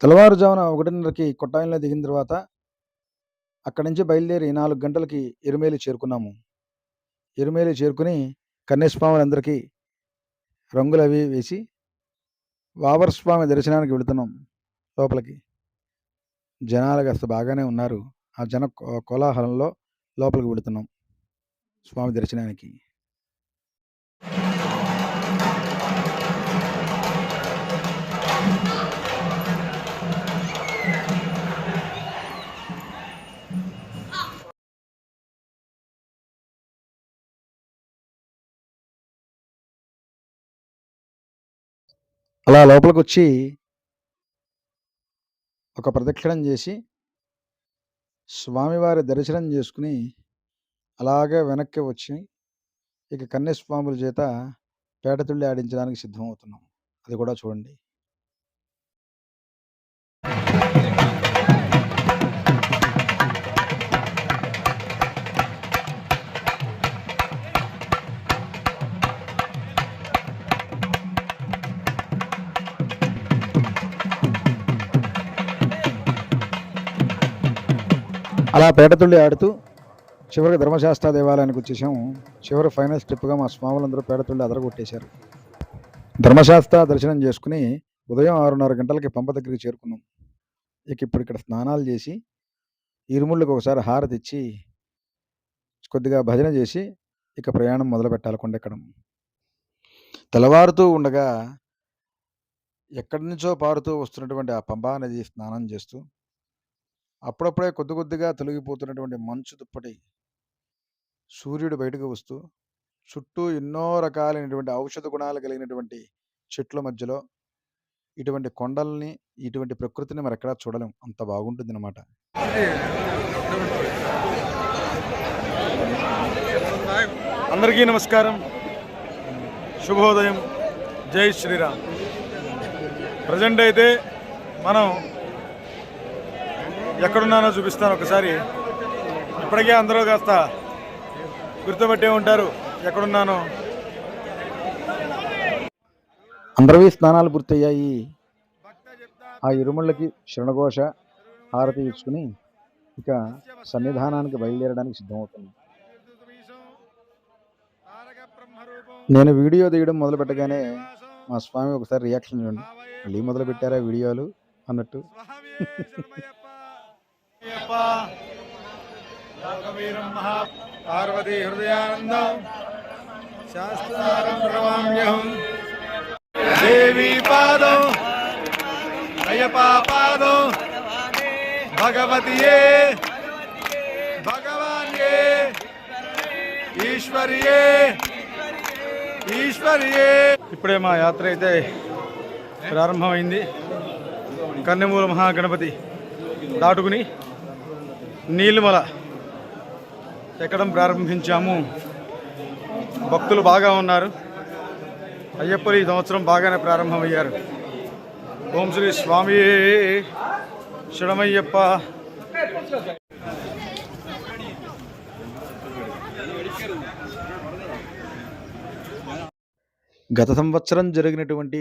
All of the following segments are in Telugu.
తెల్లవారుజామున ఒకటిన్నరకి కొట్టాయంలో దిగిన తర్వాత అక్కడి నుంచి బయలుదేరి నాలుగు గంటలకి ఎరుమేలి చేరుకున్నాము. ఎరుమేలి చేరుకుని కన్యస్వాములందరికీ రంగులు అవి వేసి వావర్ స్వామి దర్శనానికి వెళుతున్నాం లోపలికి. జనాలు కాస్త బాగానే ఉన్నారు. ఆ జన కోలాహలంలో లోపలికి వెళుతున్నాం స్వామి దర్శనానికి. అలా లోపలికి వచ్చి ఒక ప్రదక్షిణం చేసి స్వామివారి దర్శనం చేసుకుని అలాగే వెనక్కి వచ్చి ఇక కన్యస్వాముల చేత పేటతుళ్ళి ఆడించడానికి సిద్ధమవుతున్నాం. అది కూడా చూడండి. అలా పేటతుళ్ళి ఆడుతూ చివరికి ధర్మశాస్త్ర దేవాలయానికి వచ్చేసాము చివరి ఫైనల్ స్టెప్గా మా స్వాములందరూ పేటతుళ్ళి అదరగొట్టేశారు. ధర్మశాస్త్ర దర్శనం చేసుకుని ఉదయం ఆరున్నర గంటలకి పంప దగ్గరికి చేరుకున్నాం. ఇక ఇప్పుడు ఇక్కడ స్నానాలు చేసి ఇరుముళ్ళకి ఒకసారి హారతి ఇచ్చి కొద్దిగా భజన చేసి ఇక ప్రయాణం మొదలు పెట్టాలి కొండెక్కడం. తెల్లవారుతూ ఉండగా ఎక్కడి నుంచో పారుతూ వస్తున్నటువంటి ఆ పంబా నది స్నానం చేస్తూ అప్పుడప్పుడే కొద్ది కొద్దిగా తొలగిపోతున్నటువంటి మంచు దుప్పటి సూర్యుడు బయటకు వస్తూ చుట్టూ ఎన్నో రకాలైనటువంటి ఔషధ గుణాలు కలిగినటువంటి చెట్ల మధ్యలో ఇటువంటి కొండల్ని ఇటువంటి ప్రకృతిని మరి ఎక్కడా చూడలేం. అంత బాగుంటుంది అనమాట అందరికీ నమస్కారం. శుభోదయం. జై శ్రీరామ్. ప్రజెంట్ అయితే మనం ఎక్కడున్నానో చూపిస్తాను ఒకసారి. ఇప్పటికే అందరూ కాస్త గుర్తుపట్టే ఉంటారు ఎక్కడున్నానో. అందరివి స్నానాలు పూర్తయ్యాయి. ఆ ఇరుముళ్ళకి శరణఘోష హారతి ఇచ్చుకుని ఇక సన్నిధానానికి బయలుదేరడానికి సిద్ధమవుతున్నాం. నేను వీడియో తీయడం మొదలు పెట్టగానే మా స్వామి ఒకసారి రియాక్షన్ ఇవ్వండి మళ్ళీ మొదలు పెట్టారా వీడియోలు అన్నట్టు. పార్వతీ హృదయానందం. శాస్త్రారం ప్రణమామ్యహం దేవీ పాదం. అయ్యప్ప పాదం. భగవతియే భగవాన్ ఈశ్వరియే ఈశ్వరియే ఇప్పుడే మా యాత్ర అయితే ప్రారంభమైంది. కన్నెమూల మహాగణపతి దాటుకుని నీలిమల ఎక్కడం ప్రారంభించాము. భక్తులు బాగా ఉన్నారు. అయ్యప్పలు ఈ సంవత్సరం బాగానే ప్రారంభమయ్యారు. ఓం శ్రీ స్వామి శుడమయ్యప్ప గత సంవత్సరం జరిగినటువంటి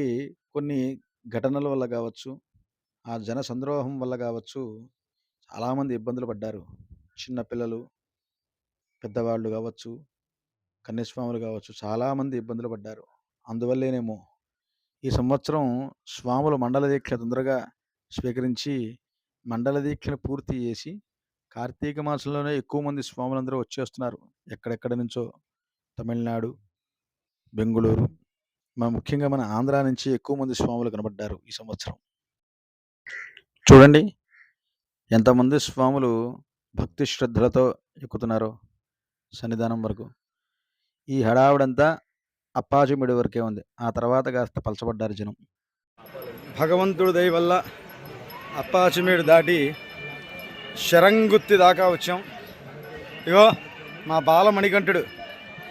కొన్ని ఘటనల వల్ల కావచ్చు ఆ జన సంద్రోహం వల్ల కావచ్చు చాలామంది ఇబ్బందులు పడ్డారు. చిన్నపిల్లలు పెద్దవాళ్ళు కావచ్చు కన్యస్వాములు కావచ్చు చాలామంది ఇబ్బందులు పడ్డారు. అందువల్లేనేమో ఈ సంవత్సరం స్వాములు మండల దీక్ష తొందరగా స్వీకరించి మండల దీక్షను పూర్తి చేసి కార్తీక మాసంలోనే ఎక్కువ మంది స్వాములందరూ వచ్చేస్తున్నారు. ఎక్కడెక్కడి నుంచో తమిళనాడు బెంగుళూరు మన ముఖ్యంగా మన ఆంధ్ర నుంచి ఎక్కువ మంది స్వాములు కనబడ్డారు ఈ సంవత్సరం. చూడండి. ఎంతమంది స్వాములు భక్తి శ్రద్ధలతో ఎక్కుతున్నారో సన్నిధానం వరకు. ఈ హడావుడంతా అప్పాచిమిడి వరకే ఉంది. ఆ తర్వాత కాస్త పలచబడ్డారు జనం. భగవంతుడి దయ వల్ల అప్పాచిమేడు దాటి శరంగుత్తి దాకా వచ్చాం. ఇగో మా బాల మణికంఠుడు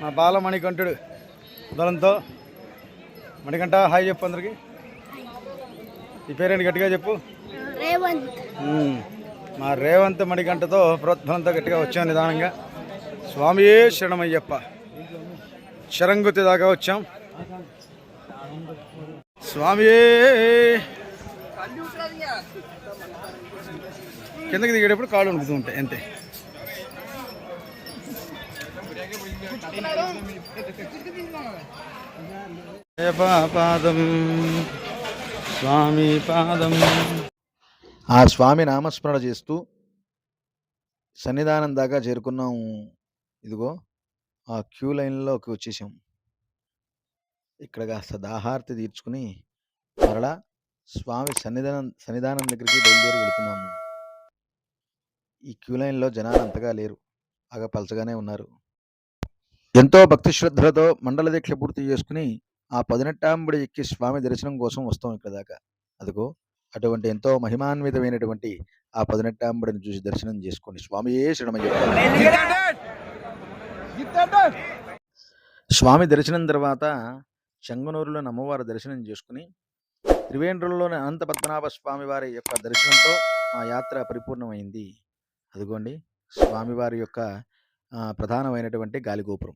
మా బాల మణికంఠుడు బలంతో మణికంఠ హాయ్ చెప్పు అందరికి. ఈ పేరేంటి గట్టిగా చెప్పు? రేవంత్. మా రేవంత్ మణికంఠతో ప్రోద్బలంతో గట్టిగా వచ్చాం నిదానంగా. స్వామియే శరణమయ్యప్ప. శరంగుతి దాకా వచ్చాం. స్వామియే. కిందకి దిగేటప్పుడు కాళ్ళు ఉణుకుతూ ఉంటాయి అంతే. పాదం స్వామి పాదం. ఆ స్వామి నామస్మరణ చేస్తూ సన్నిధానం దాకా చేరుకున్నాం. ఇదిగో ఆ క్యూ లైన్లోకి వచ్చేసాం. ఇక్కడ కాస్త దాహార్తి తీర్చుకుని మరలా స్వామి సన్నిధానం సన్నిధానం దగ్గరికి బయలుదేరి వెళుతున్నాము. ఈ క్యూ లైన్లో జనాలు అంతగా లేరు. బాగా పలచగానే ఉన్నారు. ఎంతో భక్తి శ్రద్ధలతో మండల దీక్ష పూర్తి చేసుకుని ఆ పదినెట్టాంబడి ఎక్కి స్వామి దర్శనం కోసం వస్తాం ఇక్కడ దాకా. అదిగో అటువంటి ఎంతో మహిమాన్వితమైనటువంటి ఆ పదినెట్టాంబడిని చూసి దర్శనం చేసుకోండి. స్వామియే శరణమయ్య. స్వామి దర్శనం తర్వాత చెంగనూరులోని అమ్మవారి దర్శనం చేసుకుని త్రివేంద్రంలోని అనంత పద్మనాభ స్వామి వారి యొక్క దర్శనంతో మా యాత్ర పరిపూర్ణమైంది. అదిగోండి స్వామివారి యొక్క ప్రధానమైనటువంటి గాలిగోపురం.